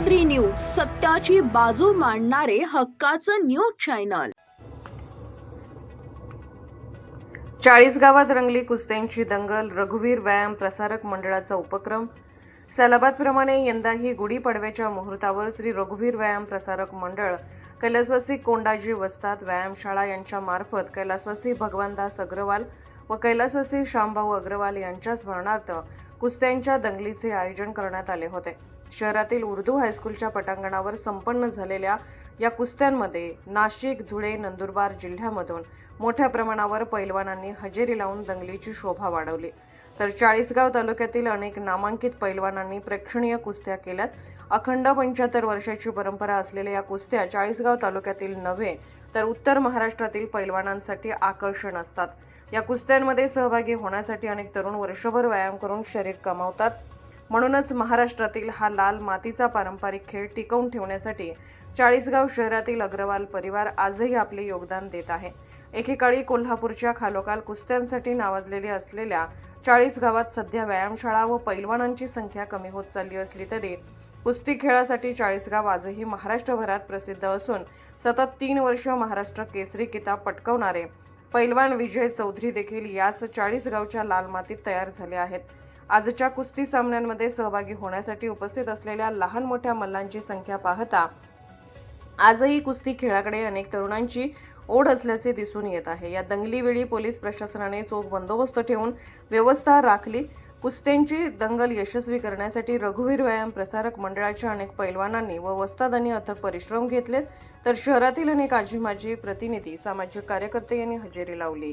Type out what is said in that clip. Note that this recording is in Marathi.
सत्याची बाजू मांडणारे हक्काचं न्यूज चॅनल. चाळीस गावात रंगली कुस्त्यांची दंगल रघुवीर व्यायाम प्रसारक मंडळाचा उपक्रम. सलाबादप्रमाणे यंदाही गुढीपाडव्याच्या मुहूर्तावर श्री रघुवीर व्यायाम प्रसारक मंडळ कैलासवासी कोंडाजी वस्ताद व्यायामशाळा यांच्या मार्फत कैलासवासी भगवानदास अग्रवाल व कैलासवासी श्यामभाऊ अग्रवाल यांच्या स्मरणार्थ कुस्त्यांच्या दंगलीचे आयोजन करण्यात आले होते. शहरातील उर्दू हायस्कूलच्या पटांगणावर संपन्न झालेल्या या कुस्त्यांमध्ये नाशिक धुळे नंदुरबार जिल्ह्यामधून मोठ्या प्रमाणावर पैलवानांनी हजेरी लावून दंगलीची शोभा वाढवली. तर चाळीसगाव तालुक्यातील अनेक नामांकित पैलवानांनी प्रेक्षणीय कुस्त्या केल्यात. अखंड पंच्याहत्तर वर्षाची परंपरा असलेल्या या कुस्त्या चाळीसगाव तालुक्यातील नव्हे तर उत्तर महाराष्ट्रातील पैलवानांसाठी आकर्षण असतात. या कुस्त्यांमध्ये सहभागी होण्यासाठी अनेक तरुण वर्षभर व्यायाम करून शरीर कमावतात. म्हणूनच महाराष्ट्रातील हा लाल मातीचा पारंपरिक खेळ टिकवून ठेवण्यासाठी चाळीसगाव शहरातील अग्रवाल परिवार आजही आपले योगदान देत आहे. एकेकाळी कोल्हापूरच्या खालोखाल कुस्त्यांसाठी नावाजलेले असलेल्या चाळीस गावात सध्या व्यायामशाळा व पैलवानांची संख्या कमी होत चालली असली तरी कुस्ती खेळासाठी चाळीसगाव आजही महाराष्ट्रभरात प्रसिद्ध असून सतत तीन वर्ष महाराष्ट्र केसरी किताब पटकवणारे पैलवान विजय चौधरी देखील याच चाळीसगावच्या लाल मातीत तयार झाले आहेत. आजच्या कुस्ती सामन्यांमध्ये सहभागी होण्यासाठी उपस्थित असलेल्या लहान मोठ्या मल्लांची संख्या पाहता आजही कुस्ती खेळाकडे अनेक तरुणांची ओढ असल्याचे दिसून येत आहे. या दंगलीवेळी पोलीस प्रशासनाने चोख बंदोबस्त ठेवून व्यवस्था राखली. कुस्त्यांची दंगल यशस्वी करण्यासाठी रघुवीर व्यायाम प्रसारक मंडळाच्या अनेक पैलवानांनी व वस्तादांनी अथक परिश्रम घेतलेत. तर शहरातील अनेक आजी माजी प्रतिनिधी सामाजिक कार्यकर्ते यांनी हजेरी लावली.